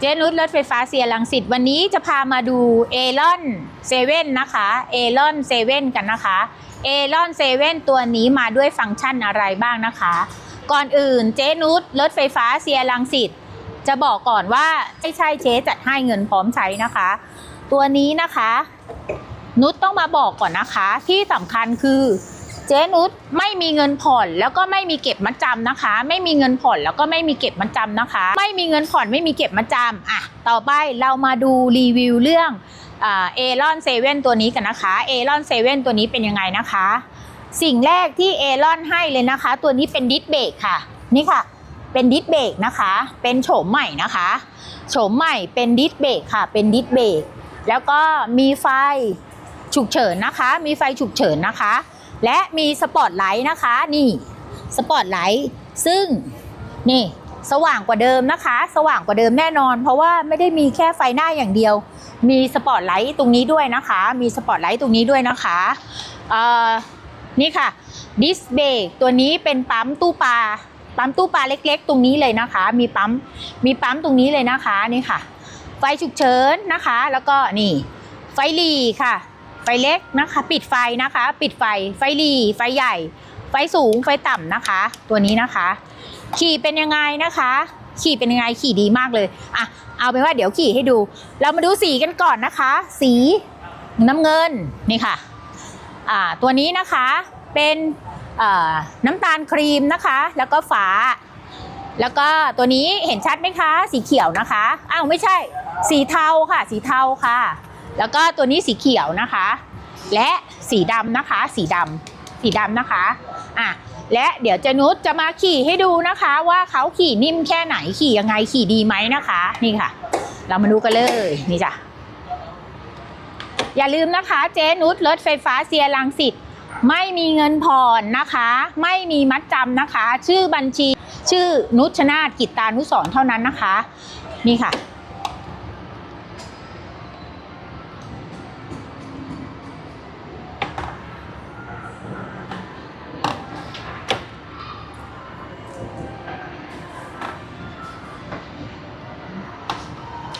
เจนุชรถไฟฟ้าเสียรังสิตวันนี้จะพามาดูเอลอนเซเว่นนะคะเอลอนเซเว่นกันนะคะเอลอนเซเว่นตัวนี้มาด้วยฟังก์ชันอะไรบ้างนะคะ ก่อนอื่นเจนุชรถไฟฟ้าเสียรังสิตจะบอกก่อนว่าไม่ใช่เจ๊จัดให้เงินพร้อมใช้นะคะ ตัวนี้นะคะ นุชต้องมาบอกก่อนนะคะ ที่สำคัญคือ เจ๊นุชไม่มีเงินผ่อนแล้วก็ไม่มีเก็บมัดจำนะคะ ไม่มีเงินผ่อนแล้วก็ไม่มีเก็บมัดจำนะคะ ไม่มีเงินผ่อนไม่มีเก็บมัดจำอะต่อไปเรามาดูรีวิวเรื่องเอลอนเซเว่นตัวนี้กันนะคะเอลอนเซเว่นตัวนี้เป็นยังไงนะคะ สิ่งแรกที่เอลอนให้เลยนะคะ ตัวนี้เป็นดิสเบรกค่ะ นี่ค่ะ เป็นดิสเบรกนะคะ เป็นโฉมใหม่นะคะโฉมใหม่เป็นดิสเบรกค่ะ เป็นดิสเบรกแล้วก็มีไฟฉุกเฉินนะคะ มีไฟฉุกเฉินนะคะ และมีสปอตไลท์นะคะ นี่สปอตไลท์ซึ่งนี่สว่างกว่าเดิมนะคะ สว่างกว่าเดิมแน่นอน เพราะว่าไม่ได้มีแค่ไฟหน้าอย่างเดียว มีสปอตไลท์ตรงนี้ด้วยนะคะ มีสปอตไลท์ตรงนี้ด้วยนะคะนี่ค่ะดิสเบรกตัวนี้เป็นปั๊มตู้ปลาปั๊มตู้ปลาเล็กๆ ตรงนี้เลยนะคะ มีปั๊มมีปั๊มตรงนี้เลยนะคะนี่ค่ะ ไฟฉุกเฉินนะคะ แล้วก็นี่ไฟหลีค่ะ ไฟเล็กนะคะ ปิดไฟนะคะ ปิดไฟ ไฟหลีไฟใหญ่ ไฟสูง ไฟต่ำนะคะ ตัวนี้นะคะ ขี่เป็นยังไงนะคะ ขี่เป็นยังไง ขี่ดีมากเลยอะเอาเป็นว่าเดี๋ยวขี่ให้ดู เรามาดูสีกันก่อนนะคะ สีน้ำเงินนี่ค่ะอ่าตัวนี้นะคะเป็นน้ำตาลครีมนะคะ แล้วก็ฟ้า แล้วก็ตัวนี้เห็นชัดไหมคะ สีเขียวนะคะ อ้าวไม่ใช่ สีเทาค่ะ สีเทาค่ะ แล้วก็ตัวนี้สีเขียวนะคะ และสีดำนะคะ สีดำสีดำนะคะอะและเดี๋ยวเจนุชจะมาขี่ให้ดูนะคะ ว่าเขาขี่นิ่มแค่ไหนขี่ยังไงขี่ดีไหมนะคะ นี่ค่ะ เรามาดูกันเลยนี่จ้ะอย่าลืมนะคะ เจนุชรถไฟฟ้าเซียรังสิตไม่มีเงินผ่อนนะคะ ไม่มีมัดจำนะคะ ชื่อบัญชีชื่อนุชนาถกิตตานุสรเท่านั้นนะคะ นี่ค่ะ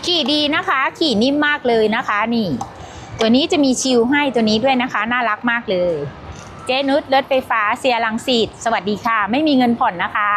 ขี่ดีนะคะ ขี่นิ่มมากเลยนะคะนี่ ตัวนี้จะมีชิลให้ตัวนี้ด้วยนะคะ น่ารักมากเลย เจนุชรถไฟฟ้าเซียรังสิตสวัสดีค่ะ ไม่มีเงินผ่อนนะคะ